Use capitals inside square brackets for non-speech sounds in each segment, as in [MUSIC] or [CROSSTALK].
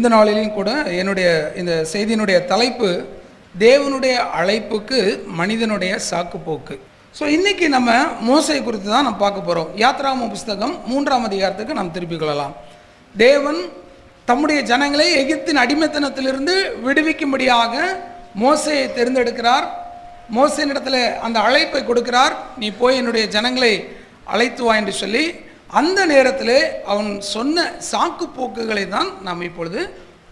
இந்த நாளிலையும் கூட என்னுடைய இந்த செய்தியினுடைய தலைப்பு தேவனுடைய அழைப்புக்கு மனிதனுடைய சாக்குப்போக்கு. ஸோ இன்றைக்கி நம்ம மோசை குறித்து தான் நம்ம பார்க்க போகிறோம் யாத்ராம புஸ்தகம் மூன்றாம் அதிகாரத்துக்கு நாம் திருப்பிக் கொள்ளலாம். தேவன் தம்முடைய ஜனங்களை எகிப்தின் அடிமைத்தனத்திலிருந்து விடுவிக்கும்படியாக மோசையை தேர்ந்தெடுக்கிறார். மோசையின் இடத்துல அந்த அழைப்பை கொடுக்கிறார். நீ போய் என்னுடைய ஜனங்களை அழைத்து வா என்று சொல்லி அந்த நேரத்தில் அவன் சொன்ன சாக்கு போக்குகளை தான் நாம் இப்பொழுது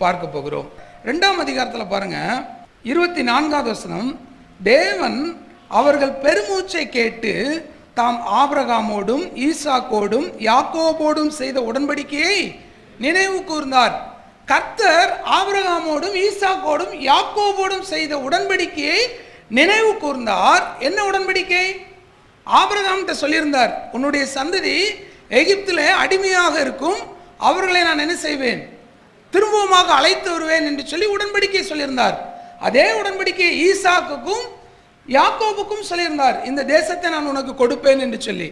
பார்க்க போகிறோம். ரெண்டாம் அதிகாரத்தில் பாருங்க இருபத்தி நான்காவது வசனம் தேவன் அவர்கள் பெருமூச்சை கேட்டு தாம் ஆபிரகாமோடும் ஈசாக்கோடும் யாக்கோபோடும் செய்த உடன்படிக்கையை நினைவு கூர்ந்தார். கர்த்தர் ஆபிரகாமோடும் ஈசாக்கோடும் யாக்கோபோடும் செய்த உடன்படிக்கையை நினைவு கூர்ந்தார். என்ன உடன்படிக்கை? ஆபிரகாம்கிட்ட சொல்லியிருந்தார் உன்னுடைய சந்ததி எகிப்திலே அடிமையாக இருக்கும் அவர்களை நான் என்ன செய்வேன்? திரும்பவுமாக அழைத்து வருவேன் என்று சொல்லி உடன்படிக்கை சொல்லியிருந்தார். அதே உடன்படிக்கை ஈசாக்குக்கும் யாக்கோபுக்கும் சொல்லியிருந்தார். இந்த தேசத்தை நான் உனக்கு கொடுப்பேன் என்று சொல்லி.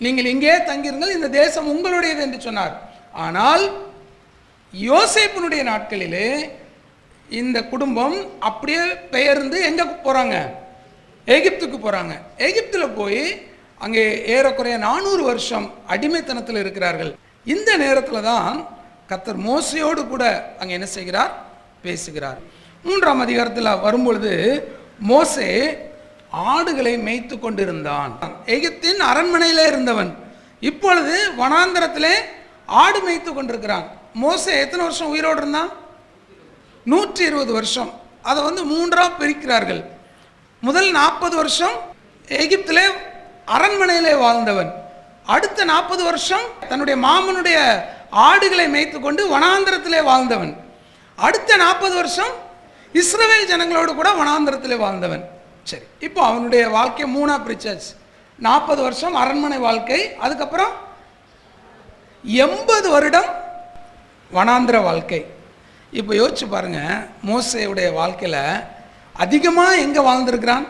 நீங்கள் இங்கே தங்கியிருங்கள் இந்த தேசம் உங்களுடையது என்று சொன்னார். ஆனால் யோசேப்பினுடைய நாட்களிலே இந்த குடும்பம் அப்படியே பெயர்ந்து எங்கே போகிறாங்க எகிப்துக்கு போகிறாங்க எகிப்தில் போய் அங்கே ஏறக்குறைய நானூறு வருஷம் அடிமைத்தனத்தில் இருக்கிறார்கள். இந்த நேரத்தில் தான் கத்தர் மோசையோடு கூட அங்கே என்ன செய்கிறார்? பேசுகிறார். மூன்றாம் அதிகாரத்தில் வரும்பொழுது மோசே ஆடுகளை மேய்த்து கொண்டிருந்தான். எகிப்தின் அரண்மனையிலே இருந்தவன். இப்பொழுது வனாந்திரத்திலே ஆடு மேய்த்து கொண்டிருக்கிறான். மோசே எத்தனை வருஷம் உயிரோடு இருந்தான்? நூற்றி இருபது வருஷம். அதை வந்து மூன்றாக பிரிக்கிறார்கள். முதல் நாற்பது வருஷம் எகிப்திலே அரண்மனையிலே வாழ்ந்தவன். அடுத்த நாற்பது வருஷம் தன்னுடைய மாமனுடைய ஆடுகளை மேய்த்து கொண்டு வனாந்திரத்திலே வாழ்ந்தவன். அடுத்த நாற்பது வருஷம் இஸ்ரவேல் ஜனங்களோடு கூட வனாந்திரத்திலே வாழ்ந்தவன். சரி இப்போ அவனுடைய வாழ்க்கை மூணா பிரிச்சாச்சு. நாற்பது வருஷம் அரண்மனை வாழ்க்கை அதுக்கப்புறம் எண்பது வருடம் வனாந்திர வாழ்க்கை. இப்போ யோசிச்சு பாருங்க மோசையுடைய வாழ்க்கையில் அதிகமாக எங்கே வாழ்ந்திருக்கிறான்?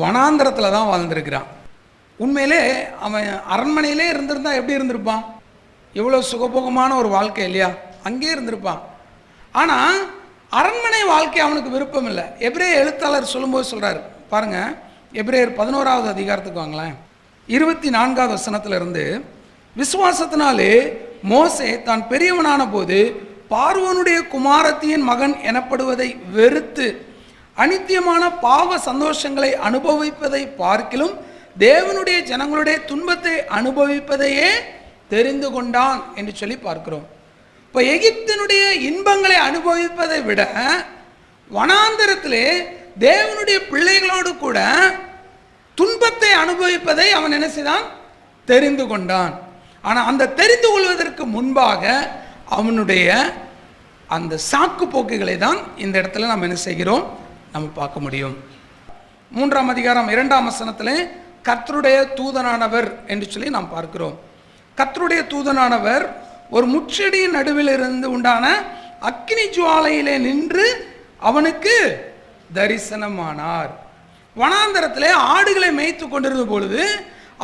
வனாந்திரத்தில் தான் வாழ்ந்திருக்கிறான். உண்மையிலே அவன் அரண்மனையிலே இருந்திருந்தா எப்படி இருந்திருப்பான்? எவ்வளோ சுகபோகமான ஒரு வாழ்க்கை இல்லையா? அங்கேயே இருந்திருப்பான். ஆனால் அரண்மனை வாழ்க்கை அவனுக்கு விருப்பம் இல்லை. எப்ரே எழுத்தாளர் சொல்லும்போது சொல்கிறார் பாருங்கள் எப்ரேயர் பதினோராவது அதிகாரத்துக்கு வாங்களேன். இருபத்தி நான்காவது வசனத்திலிருந்து விசுவாசத்தினாலே மோசே தான் பெரியவனான போது பார்வனுடைய குமாரத்தியின் மகன் எனப்படுவதை வெறுத்து அனித்தியமான பாவ சந்தோஷங்களை அனுபவிப்பதை பார்க்கிலும் தேவனுடைய ஜனங்களுடைய துன்பத்தை அனுபவிப்பதையே தெரிந்து கொண்டான் என்று சொல்லி பார்க்கிறோம். இப்போ எகிப்தினுடைய இன்பங்களை அனுபவிப்பதை விட வனாந்தரத்திலே தேவனுடைய பிள்ளைகளோடு கூட துன்பத்தை அனுபவிப்பதை அவன் என்ன செய்தான்? தெரிந்து கொண்டான். ஆனால் அந்த தெரிந்து கொள்வதற்கு முன்பாக அவனுடைய அந்த சாக்கு போக்குகளை தான் இந்த இடத்துல நாம் என்ன செய்கிறோம்? நம்ம பார்க்க முடியும். மூன்றாம் அதிகாரம் இரண்டாம் வசனத்தில் கர்த்தருடைய தூதனானவர் என்று சொல்லி நாம் பார்க்கிறோம். கத்தருடைய தூதனானவர் ஒரு முச்செடியின் நடுவில் இருந்து உண்டான அக்னி ஜுவாலையிலே நின்று அவனுக்கு தரிசனமானார். வனாந்தரத்தில் ஆடுகளை மேய்த்து கொண்டிருந்த பொழுது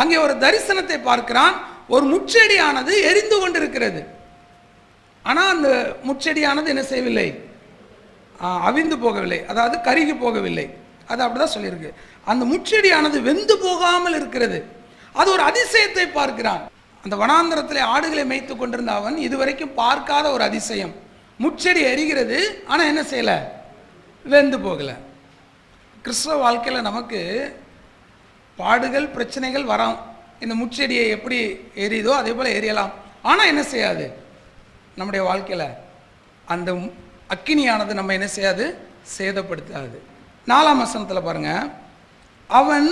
அங்கே ஒரு தரிசனத்தை பார்க்கிறான். ஒரு முச்செடியானது எரிந்து கொண்டிருக்கிறது. ஆனால் அந்த முச்செடியானது என்ன செய்யவில்லை? அவிந்து போகவில்லை. அதாவது கருகி போகவில்லை. அது அப்படிதான் சொல்லியிருக்கு. அந்த முச்செடியானது வெந்து போகாமல் இருக்கிறது. அது ஒரு அதிசயத்தை பார்க்கிறான். அந்த வனாந்தரத்தில் ஆடுகளை மேய்த்து கொண்டிருந்த அவன் இதுவரைக்கும் பார்க்காத ஒரு அதிசயம். முச்செடி எரிகிறது ஆனால் என்ன செய்யலை? வெந்து போகலை. கிறிஸ்தவ வாழ்க்கையில் நமக்கு பாடுகள் பிரச்சனைகள் வரும். இந்த முச்செடியை எப்படி எரியுதோ அதே போல் எரியலாம். ஆனால் என்ன செய்யாது? நம்முடைய வாழ்க்கையில் அந்த மு- அக்கினியானது நம்ம என்ன செய்யாது? சேதப்படுத்தாது. நாலாம் வசனத்தில் பாருங்க அவன்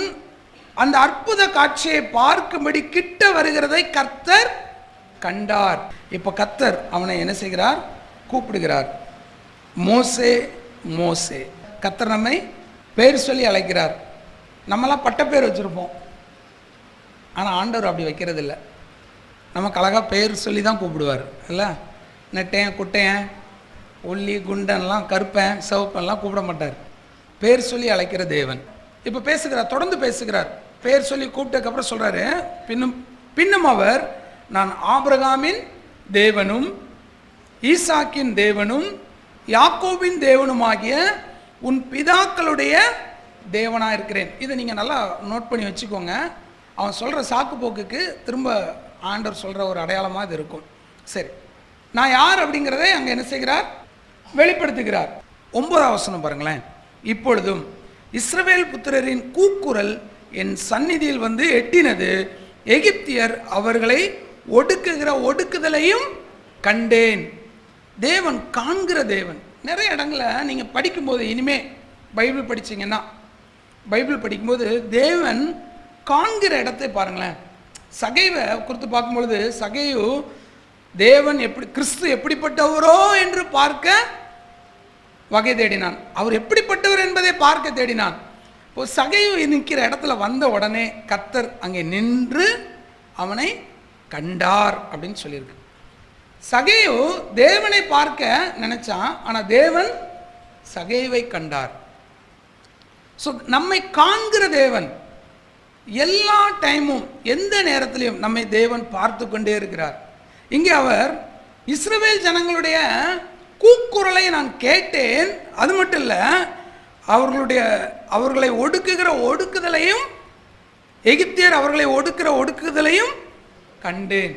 அந்த அற்புத காட்சியை பார்க்கும்படி கிட்ட வருகிறதை கர்த்தர் கண்டார். இப்போ கர்த்தர் அவனை என்ன செய்கிறார்? கூப்பிடுகிறார். மோசே மோசே. கர்த்தர் நம்மை பேர் சொல்லி அழைக்கிறார். நம்மளா பட்ட பேர் வச்சுருப்போம். ஆனால் ஆண்டவர் அப்படி வைக்கிறது இல்லை நமக்கு அழகாக பேர் சொல்லி தான் கூப்பிடுவார். இல்லை? நெட்டையன் குட்டையன் ஒல்லி குண்டன்லாம் கருப்பன் சிவப்பன்லாம் கூப்பிட மாட்டார். பேர் சொல்லி அழைக்கிற தேவன். இப்போ பேசுகிறார் தொடர்ந்து பேசுகிறார். பேர் சொல்லி கூப்பிட்டதுக்கப்புறம் சொல்கிறாரு பின்னும் பின்னும் அவர் நான் ஆபிரகாமின் தேவனும் ஈசாக்கின் தேவனும் யாக்கோபின் தேவனுமாகிய உன் பிதாக்களுடைய தேவனாக இருக்கிறேன். இதை நீங்கள் நல்லா நோட் பண்ணி வச்சுக்கோங்க. அவன் சொல்கிற சாக்கு போக்குக்கு திரும்ப ஆண்டவர் சொல்கிற ஒரு அடையாளமாக இது இருக்கும். சரி. நான் யார் அப்படிங்கிறதை அங்கே என்ன செய்கிறார்? வெளிப்படுத்துகிறார். ஒன்பதாம் வசனம் பாருங்களேன். இப்பொழுதும் இஸ்ரவேல் புத்திரரின் கூக்குரல் என் சந்நிதியில் வந்து எட்டினது. எகிப்தியர் அவர்களை ஒடுக்குகிற ஒடுக்குதலையும் கண்டேன். தேவன் காண்கிற தேவன். நிறைய இடங்களில் நீங்கள் படிக்கும்போது இனிமே பைபிள் படிச்சீங்கன்னா பைபிள் படிக்கும்போது தேவன் காண்கிற இடத்தை பாருங்களேன். சகைவை குறித்து பார்க்கும்பொழுது சகையு தேவன் எப்படி கிறிஸ்து எப்படிப்பட்டவரோ என்று பார்க்க வகை தேடினான். அவர் எப்படிப்பட்டவர் என்பதை பார்க்க தேடினான். இப்போ சகைவு நிற்கிற இடத்துல வந்த உடனே கத்தர் அங்கே நின்று அவனை கண்டார் அப்படின்னு சொல்லியிருக்கு சகையு தேவனை பார்க்க நினைச்சான் ஆனால் தேவன் சகைவை கண்டார். ஸோ நம்மை காண்கிற தேவன் எல்லா டைமும் எந்த நேரத்திலையும் நம்மை தேவன் பார்த்து கொண்டே இருக்கிறார். இங்கே அவர் இஸ்ரவேல் ஜனங்களுடைய கூக்குரலை நான் கேட்டேன். அது மட்டும் இல்லை அவர்களுடைய அவர்களை ஒடுக்குகிற ஒடுக்குதலையும் எகிப்தியர் அவர்களை ஒடுக்கிற ஒடுக்குதலையும் கண்டேன்.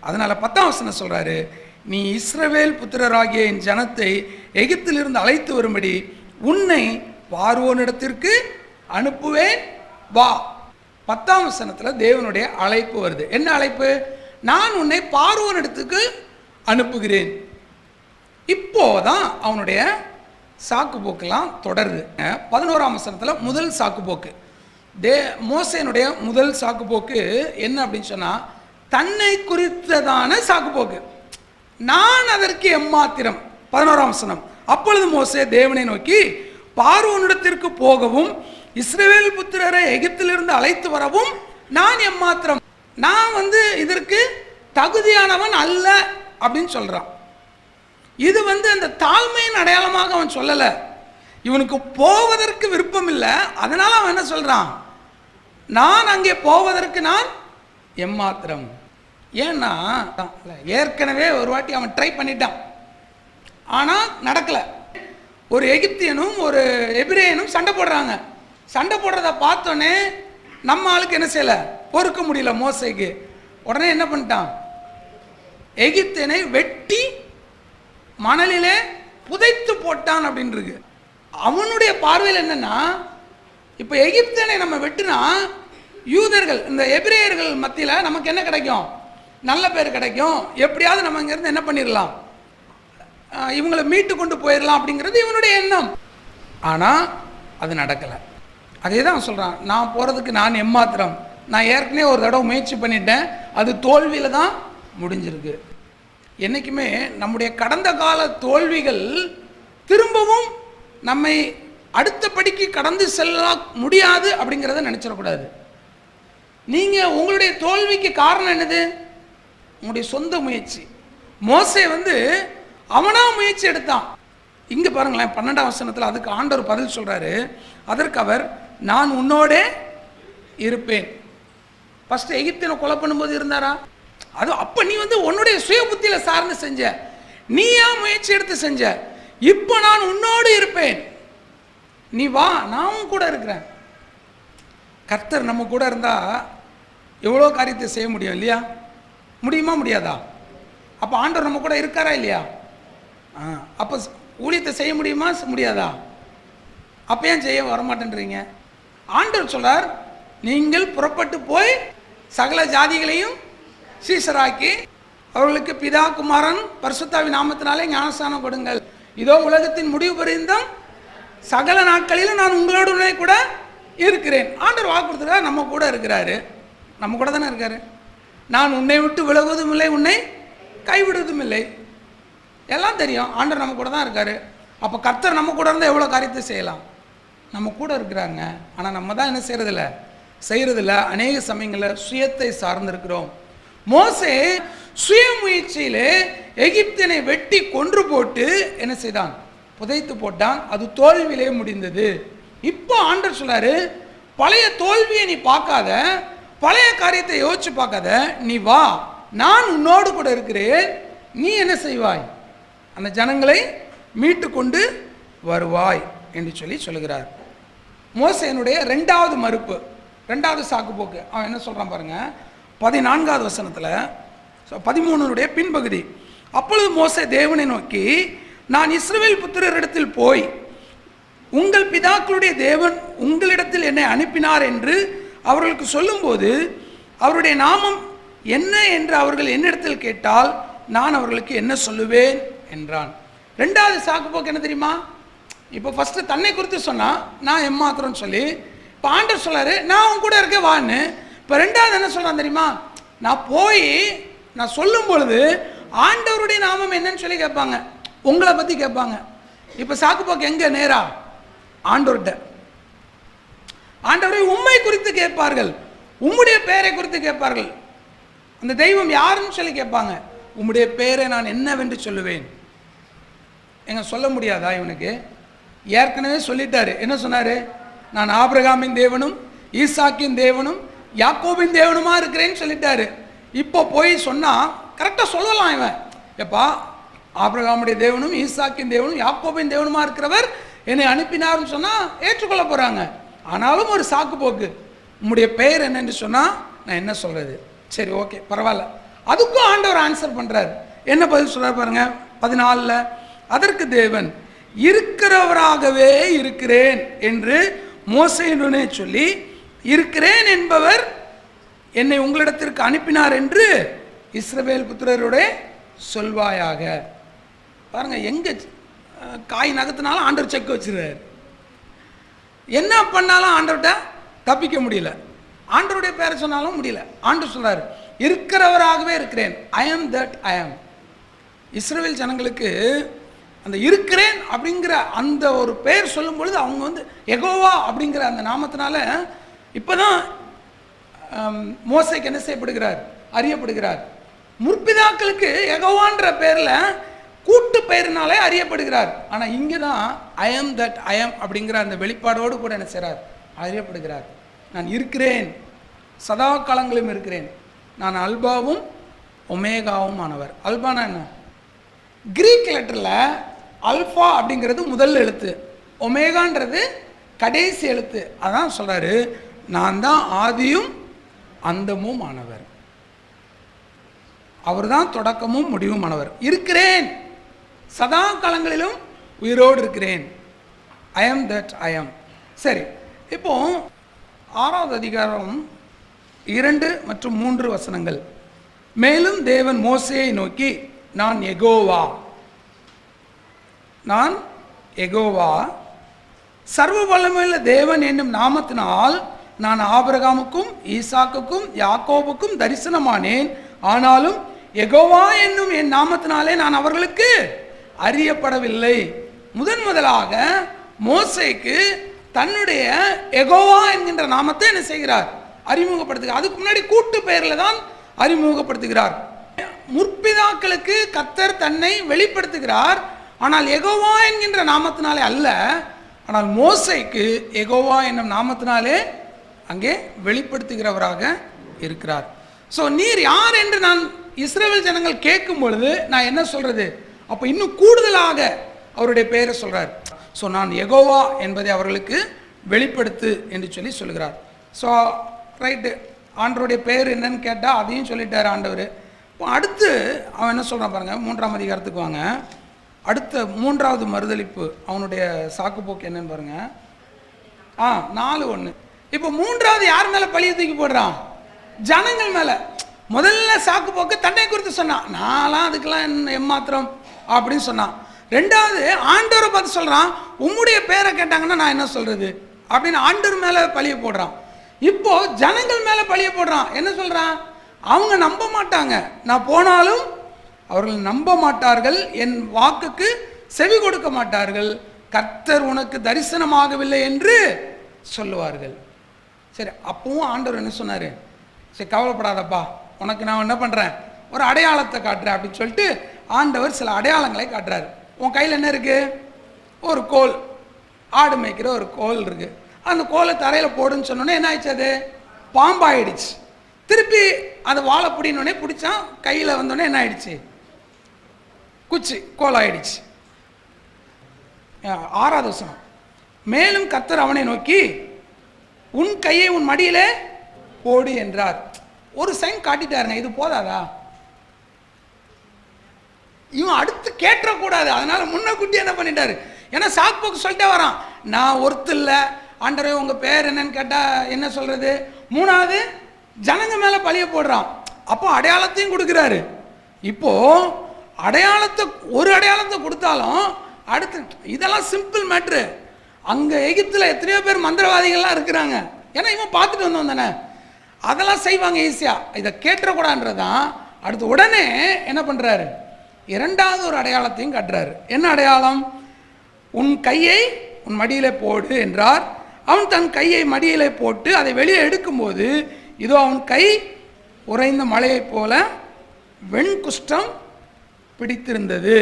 அதனால் பத்தாம் வசனம் சொல்கிறாரு நீ இஸ்ரவேல் புத்திரராகிய என் ஜனத்தை எகிப்திலிருந்து அழைத்து வரும்படி உன்னை பார்வோனிடத்திற்கு அனுப்புவேன் வா. பத்தாம் வசனத்தில் தேவனுடைய அழைப்பு வருது. என்ன அழைப்பு? நான் உன்னை பார்வோனிடத்துக்கு அனுப்புகிறேன். இப்போதான் அவனுடைய சாக்கு போக்கெல்லாம் தொடருது பதினோராம் வசனத்தில் முதல் சாக்கு போக்கு தே மோசேனுடைய முதல் சாக்கு போக்கு என்ன அப்படின்னு சொன்னால் தன்னை குறித்ததான சாக்கு போக்கு நான் அதற்கு எம்மாத்திரம். பதினோராம் வசனம். அப்பொழுது மோசே தேவனை நோக்கி பார்வனிடத்திற்கு போகவும் இஸ்ரேல் புத்திரரை எகிப்திலிருந்து அழைத்து வரவும் நான் எம்மாத்திரம். நான் வந்து இதற்கு தகுதியானவன் அல்ல அப்படின்னு சொல்கிறான் இது வந்து அந்த தாழ்மையின் அடையாளமாக அவன் சொல்லலை. இவனுக்கு போவதற்கு விருப்பம் இல்லை. அதனால் அவன் என்ன சொல்கிறான் நான் அங்கே போவதற்கு நான் எம்மாத்திரம். ஏன்னா ஏற்கனவே ஒரு வாட்டி அவன் ட்ரை பண்ணிட்டான். ஆனால் நடக்கலை. ஒரு எகிப்தியனும் ஒரு எபிரேயனும் சண்டை போடுறாங்க. சண்டை போடுறத பார்த்தோன்னே நம்ம ஆளுக்கு என்ன செய்யலை? பொறுக்க முடியல மோசைக்கு. உடனே என்ன பண்ணிட்டான்? எகிப்தனை வெட்டி மணலிலே புதைத்து போட்டான் அப்படின்னு அவனுடைய பார்வையில் என்னென்னா இப்போ எகிப்தனை நம்ம வெட்டினா யூதர்கள் இந்த எபிரேயர்கள் மத்தியில் நமக்கு என்ன கிடைக்கும்? நல்ல பேர் கிடைக்கும். எப்படியாவது நம்ம இங்கேருந்து என்ன பண்ணிடலாம்? இவங்களை மீட்டு கொண்டு போயிடலாம் அப்படிங்கிறது இவனுடைய எண்ணம். ஆனால் அது நடக்கலை. அதே தான் சொல்கிறான் நான் போகிறதுக்கு நான் எம்மாத்திரம். நான் ஏற்கனவே ஒரு தடவை முயற்சி பண்ணிட்டேன். அது தோல்வியில் தான் முடிஞ்சிருக்கு. என்றைக்குமே நம்முடைய கடந்த கால தோல்விகள் திரும்பவும் நம்மை அடுத்த படிக்கு கடந்து செல்ல முடியாது அப்படிங்கிறத நினச்சிடக்கூடாது. நீங்கள் உங்களுடைய தோல்விக்கு காரணம் என்னது? உங்களுடைய சொந்த முயற்சி. மோசே வந்து அவனாக முயற்சி எடுத்தான். இங்கே பாருங்களேன் பன்னெண்டாம் வசனத்தில் அதுக்கு ஆண்டவர் பதில் சொல்கிறாரு அதற்கு அவர் நான் உன்னோடு இருப்பேன். ஃபஸ்ட்டு எகிப்தில் கொலை பண்ணும்போது இருந்தாரா? அது அப்போ நீ வந்து உன்னுடைய சுய புத்தியில் சார்ந்து செஞ்ச. நீயா முயற்சி எடுத்து செஞ்ச. இப்போ நான் உன்னோடு இருப்பேன். நீ வா நானும் கூட இருக்கிறேன். கர்த்தர் நம்ம கூட இருந்தால் எவ்வளோ காரியத்தை செய்ய முடியும் இல்லையா? முடியுமா முடியாதா? அப்போ ஆண்டவர் நம்ம கூட இருக்காரா இல்லையா? ஆ அப்போ ஊழியத்தை செய்ய முடியுமா? முடியாதா? அப்போ ஏன் செய்ய வரமாட்டேன்றீங்க? ஆண்டவர் சொல்றார் நீங்கள் புறப்பட்டு போய் சகல ஜாதிகளையும் சீசராக்கி அவர்களுக்கு பிதா குமாரன் பரிசுத்தாவி நாமத்தினாலே ஞானஸ்தானம் கொடுங்கள். இதோ உலகத்தின் முடிவு பரிந்தம் சகல நாட்களிலும் நான் உங்களோட கூட இருக்கிறேன். ஆண்டவர் வாக்கு கொடுத்துருக்காரு நம்ம கூட இருக்கிறாரு. நம்ம கூட தானே இருக்காரு. நான் உன்னை விட்டு விலகுவதும் இல்லை உன்னை கைவிடுவதும் இல்லை. எல்லாம் தெரியும். ஆண்டவர் நம்ம கூட தான் இருக்காரு. அப்போ கர்த்தர் நம்ம கூட இருந்தால் எவ்வளோ காரியத்தை செய்யலாம்? நம்ம கூட இருக்கிறாங்க. ஆனால் நம்ம தான் என்ன செய்கிறதில்ல செய்கிறதில்ல அநேக சமயங்களில் சுயத்தை சார்ந்திருக்கிறோம். மோசே சுய முயற்சியில் எகிப்தினை வெட்டி கொன்று போட்டு என்ன செய்தான்? புதைத்து போட்டான். அது தோல்வியிலே முடிந்தது. இப்போ ஆண்டர் சொன்னார் பழைய தோல்வியை நீ பார்க்காத. பழைய காரியத்தை யோசிச்சு பார்க்காத. நீ வா. நான் உன்னோடு கூட இருக்கிறேன். நீ என்ன செய்வாய்? அந்த ஜனங்களை மீட்டு கொண்டு வருவாய் என்று சொல்லி சொல்லுகிறார். மோசையனுடைய ரெண்டாவது மறுப்பு ரெண்டாவது சாக்குப்போக்கு. அவன் என்ன சொல்கிறான் பாருங்கள் பதினான்காவது வசனத்தில் பதிமூணுடைய பின்பகுதி. அப்பொழுது மோசை தேவனை நோக்கி நான் இஸ்ரேல் புத்திரரிடத்தில் போய் உங்கள் பிதாக்களுடைய தேவன் உங்களிடத்தில் என்னை அனுப்பினார் என்று அவர்களுக்கு சொல்லும்போது அவருடைய நாமம் என்ன என்று அவர்கள் என்னிடத்தில் கேட்டால் நான் அவர்களுக்கு என்ன சொல்லுவேன்? என்றான். ரெண்டாவது சாக்கு போக்கு என்ன தெரியுமா? இப்போ ஃபஸ்ட்டு தன்னை குறித்து சொன்னால் நான் எம்மாத்திரம்னு சொல்லி இப்போ ஆண்டர் சொல்லாரு நான் உன் கூட இருக்க வான்னு. இப்போ ரெண்டாவது என்ன சொல்கிறான் தெரியுமா? நான் போய் நான் சொல்லும் பொழுது ஆண்டவருடைய நாமம் என்னன்னு சொல்லி கேட்பாங்க. உங்களை பற்றி கேட்பாங்க. இப்போ சாக்கு போக்கு எங்கே? நேரா. ஆண்டவர்கிட்ட. ஆண்டவரை உண்மை குறித்து கேட்பார்கள். உம்முடைய பெயரை குறித்து கேட்பார்கள். அந்த தெய்வம் யாருன்னு சொல்லி கேட்பாங்க. உம்முடைய பெயரை நான் என்னவென்று சொல்லுவேன். எங்க சொல்ல முடியாதா இவனுக்கு? ஏற்கனவே சொல்லிட்டாரு. என்ன சொன்னாரு? நான் ஆபிரகாமின் தேவனும் ஈசாக்கின் தேவனும் யாக்கோபின் தேவனுமா இருக்கிறேன்னு சொல்லிட்டாரு. இப்போ போய் சொன்னா கரெக்டாக சொல்லலாம் இவன். எப்பா ஆபிரகாமுடைய தேவனும் ஈசாக்கின் தேவனும் யாக்கோபின் தேவனுமா இருக்கிறவர் என்னை அனுப்பினார்னு சொன்னா ஏற்றுக்கொள்ள போறாங்க. ஆனாலும் ஒரு சாக்கு போக்கு. உம்முடைய பெயர் என்னன்னு சொன்னா நான் என்ன சொல்றது? சரி ஓகே பரவாயில்ல. அதுக்கும் ஆண்டவர் ஆன்சர் பண்றாரு. என்ன பதில் சொல்றாரு பாருங்க? பதினாலில் அதற்கு தேவன் இருக்கிறவராகவே இருக்கிறேன் என்று மோசையுடனே சொல்லி இருக்கிறேன் என்பவர் என்னை உங்களிடத்திற்கு அனுப்பினார் என்று இஸ்ரவேல் புத்திரருடைய சொல்வாயாக. பாருங்க எங்க காய் நகத்தினாலும் ஆண்டவர் செக் வச்சிருக்காரு என்ன பண்ணாலும் ஆண்டவர்கிட்ட தப்பிக்க முடியல. ஆண்டவருடைய பேரை சொன்னாலும் முடியல. ஆண்டவர் சொல்றாரு இருக்கிறவராகவே இருக்கிறேன். ஐ ஆம் தட் ஐ ஆம் இஸ்ரேல் ஜனங்களுக்கு அந்த இருக்கிறேன் அப்படிங்கிற அந்த ஒரு பெயர் சொல்லும் பொழுது அவங்க வந்து எகோவா அப்படிங்கிற அந்த நாமத்தினால இப்போதான் மோசைக்கு என்ன செய்யப்படுகிறார்? அறியப்படுகிறார். முற்பிதாக்களுக்கு எகோவான்ற பேரில் கூட்டு பெயர்னாலே அறியப்படுகிறார். ஆனால் இங்கே தான் ஐ தட் ஐ அப்படிங்கிற அந்த வெளிப்பாடோடு கூட என்ன செய்கிறார் அறியப்படுகிறார். நான் இருக்கிறேன். சதா காலங்களும் இருக்கிறேன். நான் அல்பாவும் ஒமேகாவும் ஆனவர் அல்பானா என்ன? கிரீக் லெட்டரில் அல்ஃபா அப்படிங்கிறது முதல் எழுத்து. ஒமேகான்றது கடைசி எழுத்து. அதான் சொல்கிறாரு நான் தான் ஆதியும் அந்தமும் ஆனவர். அவர்தான் தொடக்கமும் முடிவும் ஆனவர். இருக்கிறேன். சதா காலங்களிலும் உயிரோடு இருக்கிறேன். I am that I am சரி இப்போ ஆறாவது அதிகாரம் இரண்டு மற்றும் மூன்று வசனங்கள். மேலும் தேவன் மோசையை நோக்கி நான் எகோவா நான் எகோவா. சர்வ வல்லமையுள்ள தேவன் என்னும் நாமத்தினால் நான் ஆபிரகாமுக்கும் ஈசாக்குக்கும் யாக்கோபுக்கும் தரிசனமானேன். ஆனாலும் எகோவா என்னும் என் நாமத்தினாலே நான் அவர்களுக்கு அறியப்படவில்லை. முதன் முதலாக மோசேக்கு தன்னுடைய எகோவா என்கின்ற நாமத்தை என்ன செய்கிறார்? அறிமுகப்படுத்துகிறார். அதுக்கு முன்னாடி கூட்டு பெயரில் தான் அறிமுகப்படுத்துகிறார். முற்பிதாக்களுக்கு கத்தர் தன்னை வெளிப்படுத்துகிறார். ஆனால் எகோவா என்கின்ற நாமத்தினாலே அல்ல ஆனால் மோசைக்கு எகோவா என்னும் நாமத்தினாலே அங்கே வெளிப்படுத்துகிறவராக இருக்கிறார். ஸோ நீர் யார் என்று நான் இஸ்ரேல் ஜனங்கள் கேட்கும் பொழுது நான் என்ன சொல்கிறது அப்போ இன்னும் கூடுதலாக அவருடைய பெயரை சொல்கிறார் ஸோ நான் எகோவா என்பதை அவர்களுக்கு வெளிப்படுத்து என்று சொல்லி சொல்கிறார். ஸோ ரைட்டு ஆண்டவருடைய பெயர் என்னன்னு கேட்டால் அதையும் சொல்லிட்டார் ஆண்டவர். இப்போ அடுத்து அவன் என்ன சொல்கிறான் பாருங்கள் மூன்றாம் அதிகாரத்துக்கு வாங்க. அடுத்த மூன்றாவது மறுதளிப்பு அவனுடைய சாக்குப்போக்கு என்னன்னு பாருங்க. ஆ நாலு ஒன்று இப்போ மூன்றாவது யார் மேலே பழிய தூக்கி போடுறான்? ஜனங்கள் மேலே. முதல்ல சாக்கு போக்கு தன்னை குறித்து சொன்னான் நான்லாம் அதுக்கெல்லாம் என்ன எம்மாத்திரம் அப்படின்னு சொன்னான். ரெண்டாவது ஆண்டவரை பார்த்து சொல்கிறான் உம்முடைய பேரை கேட்டாங்கன்னா நான் என்ன சொல்கிறது அப்படின்னு ஆண்டவர் மேலே பழிய போடுறான். இப்போ ஜனங்கள் மேலே பழிய போடுறான். என்ன சொல்கிறான் அவங்க நம்ப மாட்டாங்க. நான் போனாலும் அவர்கள் நம்ப மாட்டார்கள் என் வாக்குக்கு செவி கொடுக்க மாட்டார்கள். கர்த்தர் உனக்கு தரிசனமாகவில்லை என்று சொல்லுவார்கள். சரி அப்பவும் ஆண்டவர் என்ன சொன்னார்? சரி கவலைப்படாதப்பா உனக்கு நான் என்ன பண்ணுறேன் ஒரு அடையாளத்தை காட்டுறேன் அப்படின்னு சொல்லிட்டு ஆண்டவர் சில அடையாளங்களை காட்டுறாரு. உன் கையில் என்ன இருக்குது ஒரு கோல். ஆடு மேய்க்கிற ஒரு கோல் இருக்குது அந்த கோலை தரையில் போடுன்னு சொன்னோன்னே என்ன ஆயிடுச்சு அது? பாம்பாயிடுச்சு. திருப்பி அதை வாழை பிடினோடனே பிடிச்சான் கையில் வந்தோடனே என்ன ஆயிடுச்சு? குச்சி கோலாயிடுச்சு. அஹ் ஆறாவது வசனம். மேலும் கத்தர் அவனை நோக்கி உன் கையை உன் மடியிலே போடு என்றார். ஒரு சைன் காட்டிட்டாருங்க இது போதாதா? இவன் அடுத்து கேட்டக்கூடாது அதனால முன்னக்கூட்டி என்ன பண்ணிட்டாரு? ஏன்னா சாக்கு போக்கு சொல்லிட்டே வரான். நான் ஒருத்தர் இல்லை. ஆண்டரே உங்க பேர் என்னன்னு கேட்டா என்ன சொல்றது? மூணாவது ஜனங்க மேல பழிய போடுறான். அப்போ அடையாளத்தையும் கொடுக்குறாரு. இப்போ அடையாளத்தை ஒரு அடையாளத்தை கொடுத்தாலும் அடுத்து இதெல்லாம் சிம்பிள் மேட்ரு அங்கே எகிப்தில் எத்தனையோ பேர் மந்திரவாதிகள்லாம் இருக்கிறாங்க. ஏன்னா இவன் பார்த்துட்டு வந்தோம் தானே. அதெல்லாம் செய்வாங்க ஈஸியாக இதை கேட்டுறக்கூடாதுன்றதான் அடுத்து உடனே என்ன பண்ணுறாரு இரண்டாவது ஒரு அடையாளத்தையும் கட்டுறாரு. என்ன அடையாளம்? உன் கையை உன் மடியில் போடு என்றார். அவன் தன் கையை மடியில் போட்டு அதை வெளியே எடுக்கும்போது இதோ அவன் கை உறைந்த மலையைப் போல வெண்குஷ்டம் பிடித்திருந்தது.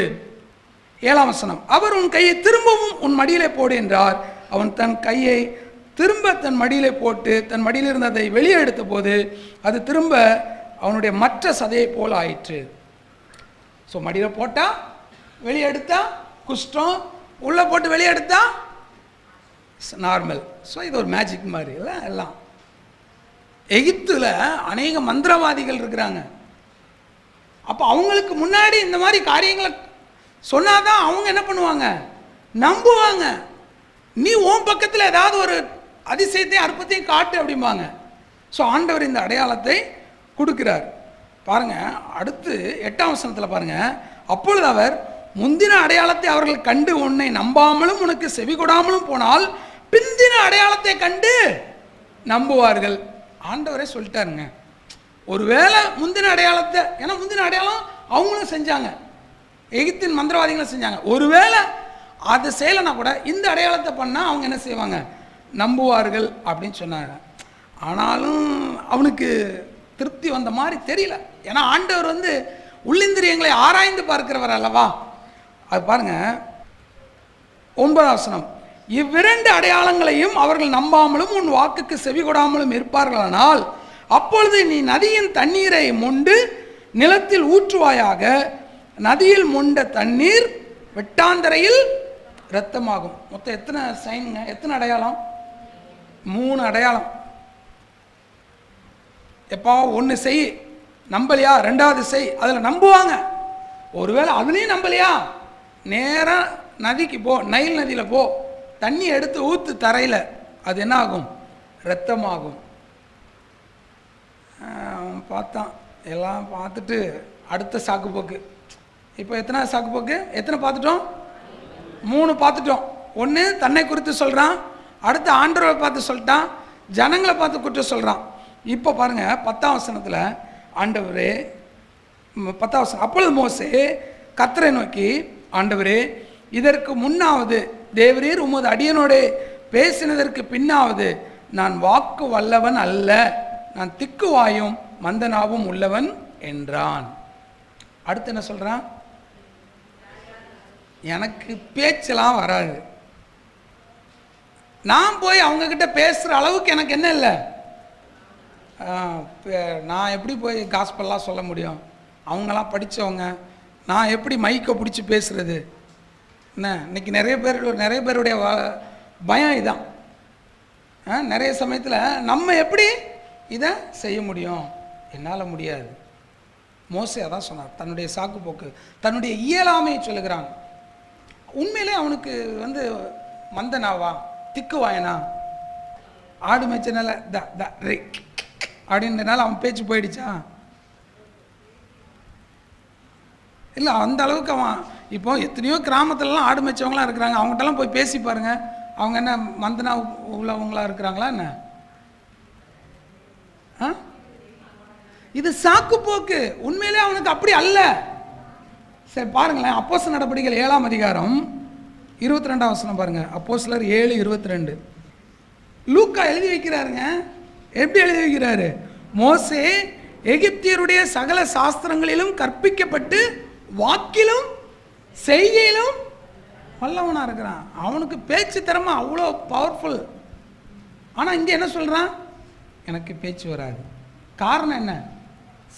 ஏழாம் வசனம் அவர் உன் கையை திரும்பவும் உன் மடியிலே போடு என்றார். அவன் தன் கையை திரும்ப தன் மடியிலே போட்டு தன் மடியில் இருந்ததை வெளியே எடுத்த போது அது திரும்ப அவனுடைய மற்ற சதையை போல் ஆயிற்று. ஸோ மடியில் போட்டா வெளியே எடுத்தா குஷ்டம் உள்ளே போட்டு வெளியே எடுத்தா நார்மல் ஸோ இது ஒரு மேஜிக் மாதிரி இல்லை? எல்லாம். எகிப்தில் அநேக மந்திரவாதிகள் இருக்கிறாங்க. அப்போ அவங்களுக்கு முன்னாடி இந்த மாதிரி காரியங்களை சொன்னாதான் அவங்க என்ன பண்ணுவாங்க? நம்புவாங்க. நீ உன் பக்கத்தில் ஏதாவது ஒரு அதிசயத்தையும் அற்பத்தையும் காட்டு அப்படிம்பாங்க. ஸோ ஆண்டவர் இந்த அடையாளத்தை கொடுக்கிறார். பாருங்க அடுத்து எட்டாம் வசனத்தில் பாருங்க. அப்பொழுது அவர் முந்தின அடையாளத்தை அவர்கள் கண்டு உன்னை நம்பாமலும் உனக்கு செவி கொடாமலும் போனால் பிந்தின அடையாளத்தை கண்டு நம்புவார்கள். ஆண்டவரே சொல்லிட்டாருங்க. ஒருவேளை முந்தின அடையாளத்தை ஏன்னா முந்தின அடையாளம் அவங்களும் செஞ்சாங்க. எகிப்தின் மந்திரவாதிகளும் செஞ்சாங்க. ஒருவேளை அதை செய்யலைன்னா கூட இந்த அடையாளத்தை பண்ணால் அவங்க என்ன செய்வாங்க? நம்புவார்கள் அப்படின்னு சொன்னாங்க. ஆனாலும் அவனுக்கு திருப்தி வந்த மாதிரி தெரியல. ஏன்னா ஆண்டவர் வந்து உள்ளிந்திரியங்களை ஆராய்ந்து பார்க்கிறவர் அல்லவா? அது பாருங்க. ஒன்பதாம் வசனம். இவ்விரண்டு அடையாளங்களையும் அவர்கள் நம்பாமலும் உன் வாக்குக்கு செவி கொடாமலும் இருப்பார்களானால் அப்பொழுது நீ நதியின் தண்ணீரை மொண்டு நிலத்தில் ஊற்றுவாயாக. நதியில் மொண்ட தண்ணீர் வெட்டாந்தரையில் இரத்தமாகும். மொத்தம் எத்தனை சைனுங்க? எத்தனை அடையாளம்? மூணு அடையாளம். எப்பா ஒன்று செய். நம்பலையா? ரெண்டாவது செய். அதில் நம்புவாங்க. ஒருவேளை அதுலேயும் நம்பலையா? நேராக நதிக்கு போ. நைல் நதியில் போ. தண்ணி எடுத்து ஊற்று தரையில். அது என்ன ஆகும் ரத்தமாகும் அவன் பார்த்தான். எல்லாம் பார்த்துட்டு அடுத்த சாக்கு போக்கு இப்போ எத்தனை சாக்கு போக்கு எத்தனை பார்த்துட்டோம்? மூணு பார்த்துட்டோம். ஒன்று தன்னை குறித்து சொல்கிறான் அடுத்து ஆண்டவரை பார்த்து சொல்லிட்டான். ஜனங்களை பார்த்து குற்றம் சொல்கிறான் இப்போ பாருங்க பத்தாம் வசனத்தில் ஆண்டவரே பத்தாம் வசனம். அப்பொழுது மோசே கத்தரை நோக்கி ஆண்டவரே இதற்கு முன்னாவது தேவரீர் உமது அடியனோடே பேசினதற்கு பின்னாவது நான் வாக்கு வல்லவன் அல்ல. நான் திக்குவாயும் மந்தனாவும் உள்ளவன் என்றான். அடுத்து என்ன சொல்கிறான் எனக்கு பேச்செல்லாம் வராது. நான் போய் அவங்கக்கிட்ட பேசுகிற அளவுக்கு எனக்கு என்ன இல்லை? நான் எப்படி போய் காஸ்பல்லாம் சொல்ல முடியும்? அவங்களாம் படித்தவங்க நான் எப்படி மைக்கை பிடிச்சி பேசுகிறது என்ன இன்னைக்கு நிறைய பேர் நிறைய பேருடைய வ- பயம் இதான். ஆ, நிறைய சமயத்தில் நம்ம எப்படி இதை செய்ய முடியும். என்னால் முடியாது. மோசே அதான் சொன்னார். தன்னுடைய சாக்கு போக்கு தன்னுடைய இயலாமையை சொல்லுகிறான். உண்மையிலே அவனுக்கு வந்து மந்தனாவா? திக்குவாயனா? ஆடு மேய்ச்சனால த த ரே அப்படின்றனால அவன் பேச்சு போயிடுச்சா? இல்லை அந்த அளவுக்கு அவன் இப்போ எத்தனையோ கிராமத்துலலாம் ஆடு மேய்ச்சவங்களாம் இருக்கிறாங்க. அவங்ககிட்டலாம் போய் பேசி பாருங்கள் அவங்க என்ன மந்தனா உள்ளவங்களா இருக்கிறாங்களா என்ன? இது சாக்கு போக்கு உண்மையிலே அவனுக்கு அப்படி அல்ல. சரி பாருங்களேன். அப்போஸ் நடவடிக்கைகள் ஏழாம் அதிகாரம் இருபத்தி ரெண்டாம் வசனம் பாருங்க. அப்போஸ்லர் ஏழு இருபத்தி ரெண்டு லூக்கா எழுதி வைக்கிறாருங்க. எப்படி எழுதி வைக்கிறாரு? மோசே எகிப்தியருடைய சகல சாஸ்திரங்களிலும் கற்பிக்கப்பட்டு வாக்கிலும் செய்கையிலும் வல்லவனா இருக்கிறான். அவனுக்கு பேச்சு திறமை அவ்வளோ பவர்ஃபுல் ஆனால் இங்கே என்ன சொல்கிறான் எனக்கு பேச்சு வராது. காரணம் என்ன?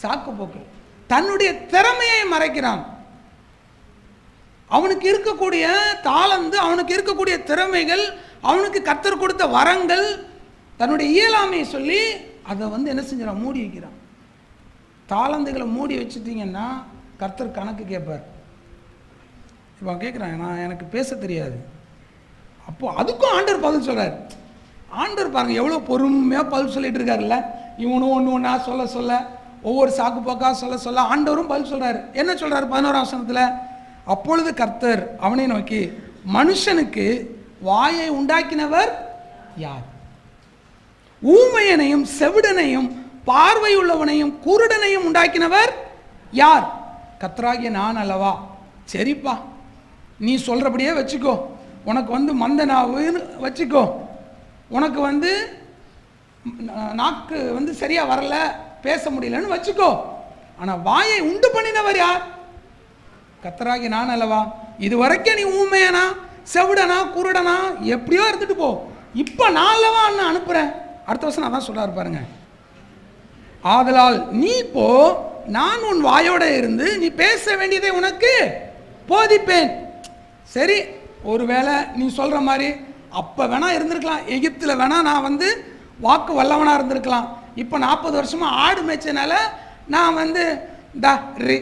சாக்கு போக்கு. தன்னுடைய திறமையை மறைக்கிறான். அவனுக்கு இருக்கக்கூடிய தாளந்து அவனுக்கு இருக்கக்கூடிய திறமைகள் அவனுக்கு கத்தர் கொடுத்த வரங்கள் தன்னுடைய இயலாமையை சொல்லி அதை வந்து என்ன செஞ்சிடான் மூடி வைக்கிறான். தாளந்துகளை மூடி வச்சுட்டிங்கன்னா கர்த்தர் கணக்கு கேட்பார். இப்போ கேட்குறான் நான் எனக்கு பேச தெரியாது. அப்போது அதுக்கும் ஆண்டர் பதில் சொல்கிறார் ஆண்டவர் பாருங்க எவ்வளோ பொறுமையாக பதில் சொல்லிட்டு இருக்காருல்ல? இவனும் ஒன்று ஒன்றா சொல்ல சொல்ல ஒவ்வொரு சாக்கு போக்கா சொல்ல சொல்ல ஆண்டவரும் பதில் சொல்கிறார் என்ன சொல்கிறார் பதினோராம் வசனத்தில்? அப்பொழுது கர்த்தர் அவனை நோக்கி மனுஷனுக்கு வாயை உண்டாக்கினவர் யார்? ஊமையனையும் செவிடனையும் பார்வை உள்ளவனையும் குருடனையும் உண்டாக்கினவர் யார்? கத்தராகிய நான் அல்லவா? சரிப்பா. நீ சொல்கிறபடியே வச்சுக்கோ. உனக்கு வந்து மந்த நாவுன்னு வச்சுக்கோ. உனக்கு வந்து நாக்கு வந்து சரியாக வரல பேச முடியலன்னு வச்சுக்கோ. ஆனால் வாயை உண்டு பண்ணினவர் யார்? கத்தராகி நான் அல்லவா? இது வரைக்கும் நீ ஊமையானா செவிடனா குருடனா எப்படியோ இருந்துட்டு போ. இப்போ நான் அல்லவா அண்ணன் அனுப்புகிறேன் அடுத்த வருஷம் நான் அதான் சொல்றாரு பாருங்க. ஆதலால் நீ போ நான் உன் வாயோட இருந்து நீ பேச வேண்டியதை உனக்கு போதிப்பேன். சரி ஒருவேளை நீ சொல்கிற மாதிரி அப்போ வேணால் இருந்திருக்கலாம். எகிப்தில் வேணால் நான் வந்து வாக்கு வல்லவனாக இருந்திருக்கலாம். இப்போ நாற்பது வருஷமாக ஆடு மேய்ச்சனால நான் வந்து த ரி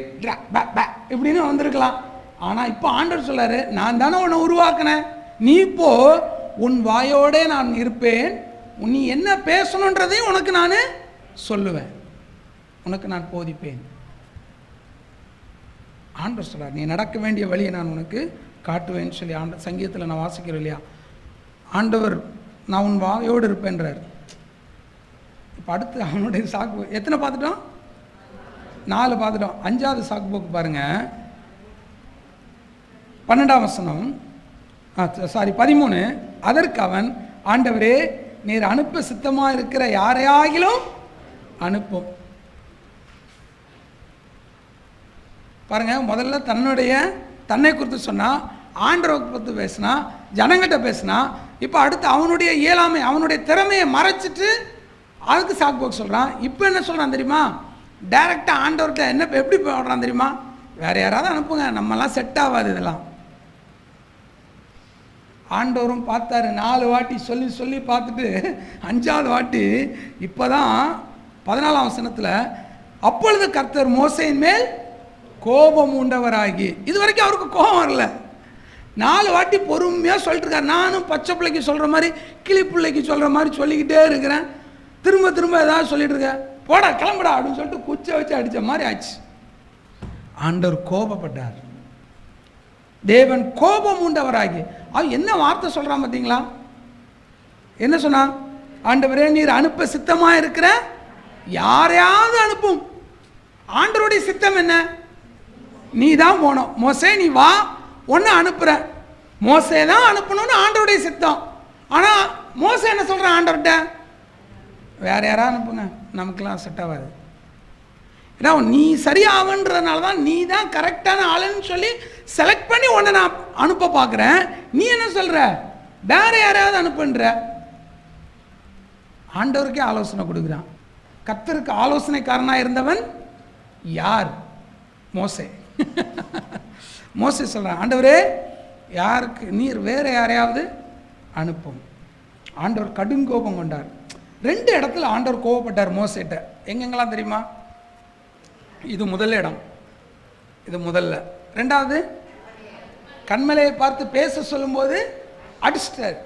இப்படின்னு வந்திருக்கலாம். ஆனால் இப்போ ஆண்டவர் சொல்றாரு நான் தானே உன்னை உருவாக்கினேன். நீ இப்போ உன் வாயோடே நான் இருப்பேன். நீ என்ன பேசணுன்றதையும் உனக்கு நான் சொல்லுவேன். உனக்கு நான் போதிப்பேன். ஆண்டவர் சொல்கிறார் நீ நடக்க வேண்டிய வழியை நான் உனக்கு காட்டுவேன்னு சொல்லி ஆண்ட சங்கீதத்தில் நான் வாசிக்கிறேன் இல்லையா? ஆண்டவர் நான் உன் வாயோடு இருப்பேன்றார். இப்போ அடுத்து அவனுடைய சாக்கு எத்தனை பார்த்துட்டோம் நாலு பார்த்துட்டோம் அஞ்சாவது சாக்கு போக்கு பாருங்கள் பன்னெண்டாம் வசனம். சாரி பதிமூணு. அதற்கு அவன் ஆண்டவரே நீர் அனுப்ப சித்தமாக இருக்கிற யாரையாகிலும் அனுப்பும். பாருங்க முதல்ல தன்னுடைய தன்னை குறித்து சொன்னால் ஆண்டவரை குறித்து பேசினா ஜனங்கிட்ட பேசினா இப்போ அடுத்து அவனுடைய இயலாமை அவனுடைய திறமையை மறைச்சிட்டு அதுக்கு சாக்கு போக்கு சொல்கிறான் இப்போ என்ன சொல்கிறான் தெரியுமா? டைரெக்டாக ஆண்டவர்கிட்ட என்ன எப்படி போடுறான் தெரியுமா? வேறு யாராவது அனுப்புங்க நம்மலாம் செட் ஆகாது இதெல்லாம். ஆண்டவரும் பார்த்தாரு நாலு வாட்டி சொல்லி சொல்லி பார்த்துட்டு அஞ்சாவது வாட்டி இப்போ தான் பதினாலாம் வசனத்தில் அப்பொழுது கர்த்தர் மோசையின் மேல் கோபம் உண்டவராகி இது வரைக்கும் அவருக்கு கோபம் வரல. நாலு வாட்டி பொறுமையாக சொல்லிட்டுருக்காரு. நானும் பச்சை பிள்ளைக்கு சொல்கிற மாதிரி கிளி பிள்ளைக்கு சொல்கிற மாதிரி சொல்லிக்கிட்டே இருக்கிறேன். திரும்ப திரும்ப ஏதாவது சொல்லிட்டு இருக்கேன் போடா கிளம்புடா அப்படின்னு சொல்லிட்டு குச்சை வச்சு அடித்த மாதிரி ஆச்சு. ஆண்டவர் கோபப்பட்டார். தேவன் கோபம் உண்டவராகி. அவன் என்ன வார்த்தை சொல்கிறான் பார்த்தீங்களா? என்ன சொன்னான் ஆண்டவரே நீர் அனுப்ப சித்தமாக இருக்கிற யாரையாவது அனுப்பும். ஆண்டவருடைய சித்தம் என்ன? நீ தான் போனோம் மொசே நீ வா. ஒன்று அனுப்புகிற மோசே தான் அனுப்பணும்னு ஆண்டவருடைய சித்தம். ஆனால் மோசை என்ன சொல்கிறான் ஆண்டவர்கிட்ட? வேற யாராவது அனுப்புங்க நமக்கெல்லாம் செட் ஆகாது. ஏன்னா நீ சரியாகன்றதுனால தான் நீ தான் கரெக்டான ஆளுன்னு சொல்லி செலக்ட் பண்ணி உன்னை நான் அனுப்ப பார்க்குறேன். நீ என்ன சொல்கிற வேற யாரையாவது அனுப்புன்ற. ஆண்டவருக்கே ஆலோசனை கொடுக்குறான். கத்தருக்கு ஆலோசனைக்காரனாக இருந்தவன் யார்? மோசே. [LAUGHS] மோசை சொல்கிறான் ஆண்டவரே யாருக்கு நீர் வேறு யாரையாவது அனுப்பும். ஆண்டவர் கடும் கோபம் கொண்டார். ரெண்டு இடத்துல ஆண்டவர் கோபப்பட்டார் மோசிட்ட. எங்கெங்கெல்லாம் தெரியுமா? இது முதல் இடம். இது முதல்ல. ரெண்டாவது கண்மலையை பார்த்து பேச சொல்லும்போது அடிச்சிட்டார்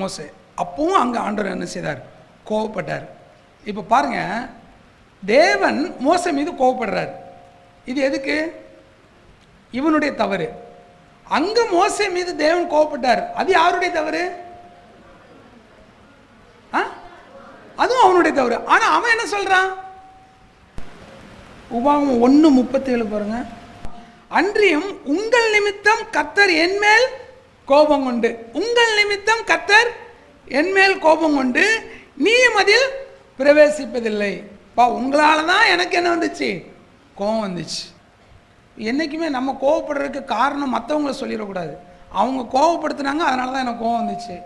மோசே. அப்பவும் அங்கே ஆண்டவர் என்ன செய்தார்? கோவப்பட்டார் இப்போ பாருங்க தேவன் மோசை மீது கோவப்படுறார் இது எதுக்கு? இவனுடைய தவறு. அங்க மோசை மீது தேவன் கோவப்பட்டார். அது யாருடைய தவறு? ஆ? அதுவும் அவனுடைய தவறு. ஆனா அவன் என்ன சொல்றான்? உபாகம் ஒன்று முப்பத்தேழு பாருங்க. அன்றியும் உங்கள் நிமித்தம் கத்தர் என்மேல் கோபம் கொண்டு. உங்கள் நிமித்தம் கத்தர் என்மேல் கோபம் கொண்டு நீயும் அதில் பிரவேசிப்பதில்லை. பா உங்களால தான் எனக்கு என்ன வந்துச்சு? கோபம் வந்துச்சு. என்றைக்குமே நம்ம கோவப்படுறதுக்கு காரணம் மற்றவங்கள சொல்லிடக்கூடாது. அவங்க கோவப்படுத்துனாங்க அதனால தான் எனக்கு கோவம் வந்துச்சு.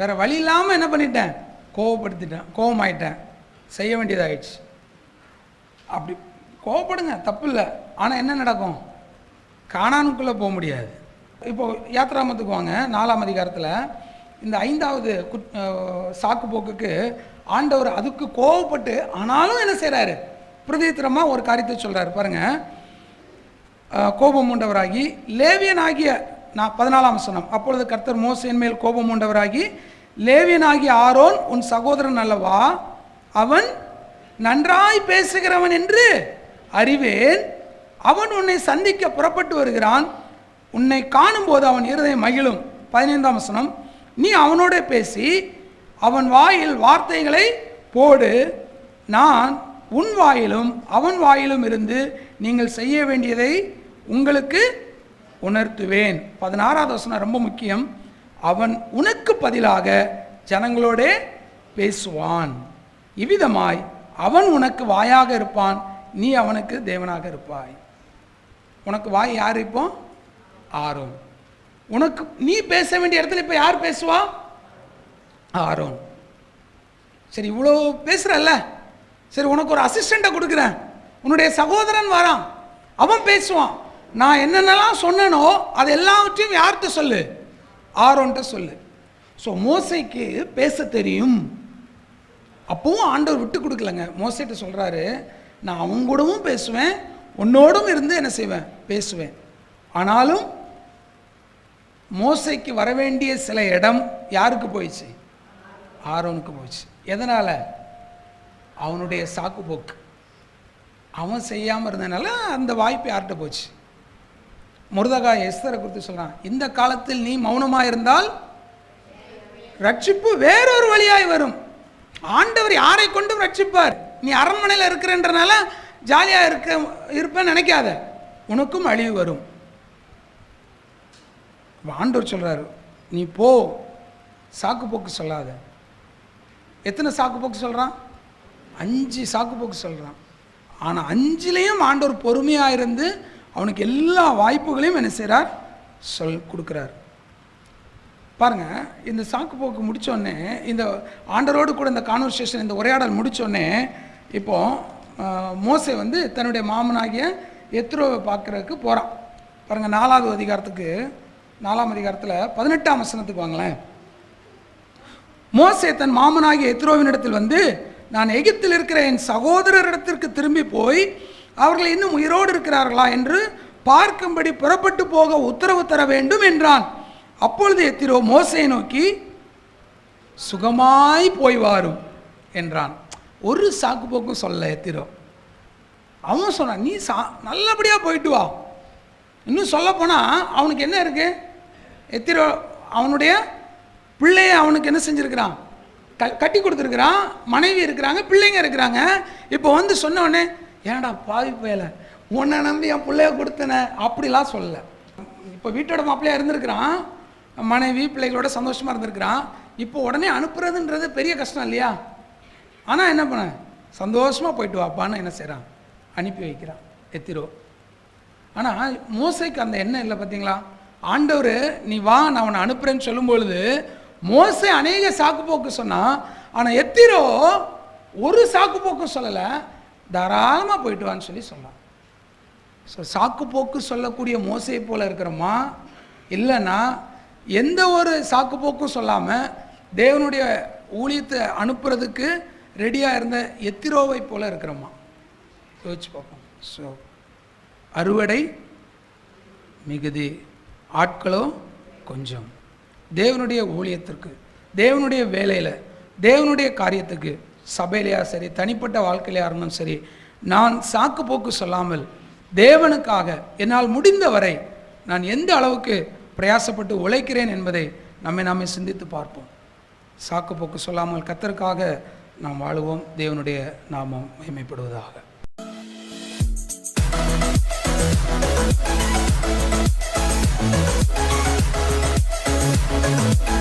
வேற வழி இல்லாமல் என்ன பண்ணிட்டேன்? கோவப்படுத்திட்டேன் கோவமாயிட்டேன். செய்ய வேண்டியதாகிடுச்சு அப்படி கோவப்படுங்க தப்பு இல்லை ஆனால் என்ன நடக்கும்? காணானுக்குள்ளே போக முடியாது. இப்போ யாத்ராமத்துக்கு வாங்க நாலாம் அதிகாரத்தில் இந்த ஐந்தாவது குட் சாக்கு போக்குக்கு ஆண்டவர் அதுக்கு கோவப்பட்டு ஆனாலும் என்ன செய்கிறாரு பிரதித்திரமாக ஒரு காரியத்தை சொல்கிறாரு பாருங்கள் கோபம் உண்டவராகி லேவியனாகிய நான் பதினாலாம் வசனம். அப்பொழுது கர்த்தர் மோசையின் மேல் கோபம் உண்டவராகி லேவியனாகிய ஆரோன் உன் சகோதரன் அல்லவா? அவன் நன்றாய் பேசுகிறவன் என்று அறிவேன். அவன் உன்னை சந்திக்க புறப்பட்டு வருகிறான். உன்னை காணும்போது அவன் இருதயம் மகிழும். பதினைந்தாம் வசனம். நீ அவனோட பேசி அவன் வாயில் வார்த்தைகளை போடு. நான் உன் வாயிலும் அவன் வாயிலும் இருந்து நீங்கள் செய்ய வேண்டியதை உங்களுக்கு உணர்த்துவேன். பதினாறாவது வசனம் ரொம்ப முக்கியம். அவன் உனக்கு பதிலாக ஜனங்களோடே பேசுவான். இவ்விதமாய் அவன் உனக்கு வாயாக இருப்பான். நீ அவனுக்கு தேவனாக இருப்பாய். உனக்கு வாய் யார் இப்போ? ஆரோன். உனக்கு நீ பேச வேண்டிய இடத்துல இப்போ யார் பேசுவா? ஆரோன். சரி இவ்வளோ பேசுகிறல்ல சரி உனக்கு ஒரு அசிஸ்டண்ட்டை கொடுக்குறேன். உன்னுடைய சகோதரன் வரான். அவன் பேசுவான். நான் என்னென்னலாம் சொன்னனோ அது எல்லாவற்றையும் யார்கிட்ட சொல்லு? ஆரோன்ட்ட சொல்லு. ஸோ மோசைக்கு பேச தெரியும். அப்பவும் ஆண்டவர் விட்டு கொடுக்கலங்க. மோசைட்ட சொல்கிறாரு நான் அவங்க கூடவும் பேசுவேன் உன்னோடும் இருந்து என்ன செய்வேன்? பேசுவேன். ஆனாலும் மோசைக்கு வர வேண்டிய சில இடம் யாருக்கு போயிடுச்சு? ஆரோனுக்கு போயிடுச்சு. எதனால்? அவனுடைய சாக்கு போக்கு அவன் செய்யாமல் இருந்தனால அந்த வாய்ப்பு யார்கிட்ட போச்சு? முருதகா எஸ்தரை குறித்து சொல்கிறான் இந்த காலத்தில் நீ மௌனமாக இருந்தால் ரட்சிப்பு வேறொரு வழியாய் வரும். ஆண்டவர் யாரை கொண்டும் ரட்சிப்பார்? நீ அரண்மனையில் இருக்கிறன்றனால ஜாலியாக இருக்க இருப்பேன்னு நினைக்காத. உனக்கும் அழிவு வரும். ஆண்டவர் சொல்கிறாரு நீ போ. சாக்கு போக்கு சொல்லாத. எத்தனை சாக்கு போக்கு சொல்கிறான் அஞ்சு சாக்கு போக்கு சொல்கிறான் ஆனால் அஞ்சுலேயும் ஆண்டவர் பொறுமையாக இருந்து அவனுக்கு எல்லா வாய்ப்புகளையும் என்ன செய்கிறார் சொல் கொடுக்குறார். பாருங்க இந்த சாக்கு போக்கு முடித்தோடனே இந்த ஆண்டரோடு கூட இந்த கான்வர்சேஷன் இந்த உரையாடல் முடித்தோடனே இப்போது மோசை வந்து தன்னுடைய மாமனாகிய எத்ரோவை பார்க்குறதுக்கு போகிறான் பாருங்கள் நாலாவது அதிகாரத்துக்கு நாலாம் அதிகாரத்தில் பதினெட்டாம் வசனத்துக்கு வாங்களேன். மோசே தன் மாமனாகிய எத்ரோவினிடத்தில் வந்து நான் எகிப்தில் இருக்கிற என் சகோதரரிடத்திற்கு திரும்பி போய் அவர்கள் இன்னும் உயிரோடு இருக்கிறார்களா என்று பார்க்கும்படி புறப்பட்டு போக உத்தரவு தர வேண்டும் என்றான். அப்பொழுது எத்திரோ மோசையை நோக்கி சுகமாய் போய் வாரும் என்றான். ஒரு சாக்கு போக்கும் சொல்ல எத்திரோ. அவன் சொன்னான் நீ சா நல்லபடியாக போயிட்டு வா. இன்னும் சொல்லப்போனால் அவனுக்கு என்ன இருக்குது எத்திரோ அவனுடைய பிள்ளைய அவனுக்கு என்ன செஞ்சுருக்கிறான்? க கட்டி கொடுத்துருக்குறான் மனைவி இருக்கிறாங்க பிள்ளைங்க இருக்கிறாங்க. இப்போ வந்து சொன்ன உடனே ஏன்டா பாவி பயல? உன்னை நம்பி என் பிள்ளைய கொடுத்தன. அப்படிலாம் சொல்லலை. இப்போ வீட்டோட மாப்பிள்ளையாக இருந்திருக்கிறான். மனைவி பிள்ளைகளோட சந்தோஷமாக இருந்திருக்கிறான். இப்போ உடனே அனுப்புறதுன்றது பெரிய கஷ்டம் இல்லையா? ஆனால் என்ன பண்ண? சந்தோஷமாக போயிட்டு வாப்பான்னு என்ன செய்கிறான் அனுப்பி வைக்கிறான் எத்திரோ. ஆனால் மோசைக்கு அந்த எண்ணம் இல்லை பார்த்தீங்களா ஆண்டவர் நீ வா நான் உன்னை அனுப்புகிறேன்னு சொல்லும் பொழுது மோசை அநேக சாக்கு போக்கு சொன்னான் ஆனால் எத்திரோ ஒரு சாக்கு போக்கு சொல்லலை தாராளமாக போயிட்டுவான்னு சொல்லி சொன்னான். ஸோ சாக்கு போக்கு சொல்லக்கூடிய மோசையை போல் இருக்கிறோமா இல்லைன்னா எந்த ஒரு சாக்கு போக்கும் சொல்லாமல் தேவனுடைய ஊழியத்தை அனுப்புறதுக்கு ரெடியாக இருந்த எத்திரோவை போல் இருக்கிறோமா யோசிச்சு பார்ப்போம். ஸோ அறுவடை மிகுதி ஆட்களோ கொஞ்சம். தேவனுடைய ஊழியத்திற்கு தேவனுடைய வேலையில் தேவனுடைய காரியத்துக்கு சபையிலையா சரி தனிப்பட்ட வாழ்க்கையிலையா இருந்தாலும் சரி நான் சாக்கு போக்கு சொல்லாமல் தேவனுக்காக என்னால் முடிந்தவரை நான் எந்த அளவுக்கு பிரயாசப்பட்டு உழைக்கிறேன் என்பதை நம்மை நாமே சிந்தித்து பார்ப்போம். சாக்கு போக்கு சொல்லாமல் கத்தருக்காக நாம் வாழுவோம். தேவனுடைய நாமம் மகிமைப்படுவதாக. Thank Thank you.